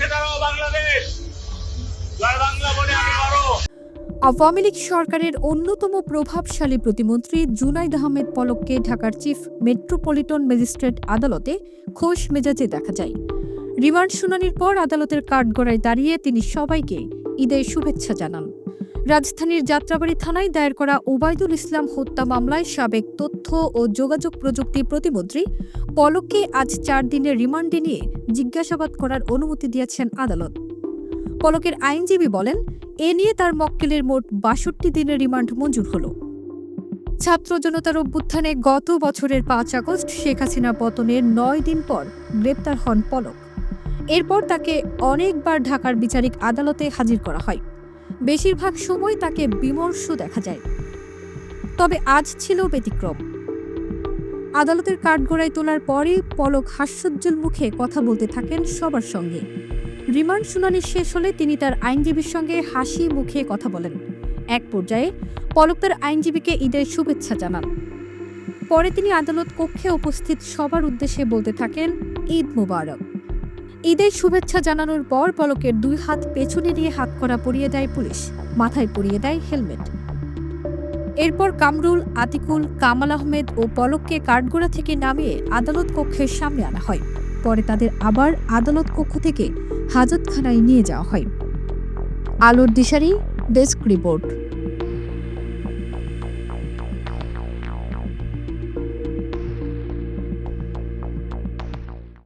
রুখে দাঁড়াও বাংলাদেশ। আওয়ামী লীগ সরকারের অন্যতম প্রভাবশালী প্রতিমন্ত্রী জুনাইদ আহমেদ পলককে ঢাকার চিফ মেট্রোপলিটন ম্যাজিস্ট্রেট আদালতে খোশ মেজাজে দেখা যায়। রিমান্ড শুনানির পর আদালতের কাঠগড়ায় দাঁড়িয়ে তিনি সবাইকে ঈদের শুভেচ্ছা জানান। রাজধানীর যাত্রাবাড়ি থানায় দায়ের করা ওবায়দুল ইসলাম হত্যা মামলায় সাবেক তথ্য ও যোগাযোগ প্রযুক্তি প্রতিমন্ত্রী পলককে আজ চার দিনের রিমান্ডে নিয়ে জিজ্ঞাসাবাদ করার অনুমতি দিয়েছেন আদালত। পলকের আইনজীবী বলেন, এ নিয়ে তার মক্কেলের মোট বাষট্টি দিনের রিমান্ড মঞ্জুর হল। ছাত্র জনতার অভ্যুত্থানে গত বছরের পাঁচ আগস্ট শেখ হাসিনা পতনের নয় দিন পর গ্রেপ্তার হন পলক। এরপর তাকে অনেকবার ঢাকার বিচারিক আদালতে হাজির করা হয়। বেশিরভাগ সময় তাকে বিমর্ষ দেখা যায়। তবে আজ ছিল ব্যতিক্রম। আদালতের কাঠগড়ায় তোলার পরই পলক হাস্যোজ্জ্বল মুখে কথা বলতে থাকেন সবার সঙ্গে। রিমান্ড শুনানি শেষ হলে তিনি তার আইনজীবীর সঙ্গে হাসি মুখে কথা বলেন। এক পর্যায়ে পলক তার আইনজীবীকে ঈদের শুভেচ্ছা জানান। পরে তিনি আদালত কক্ষে উপস্থিত সবার উদ্দেশ্যে বলতে থাকেন, ঈদ মুবারক। ঈদের শুভেচ্ছা জানানোর পর পলকের দুই হাত পেছনে নিয়ে হাত করা পরিয়ে দেয় পুলিশ, মাথায় পরিয়ে দেয় হেলমেট। এরপর কামরুল, আতিকুল, কামাল আহমেদ ও পলককে কাঠগোড়া থেকে নামিয়ে আদালত কক্ষের সামনে আনা হয়। পরে তাদের আবার আদালত কক্ষ থেকে হাজতখানায় নিয়ে যাওয়া হয়। আলোর দিশারি, ডেস্ক রিপোর্ট।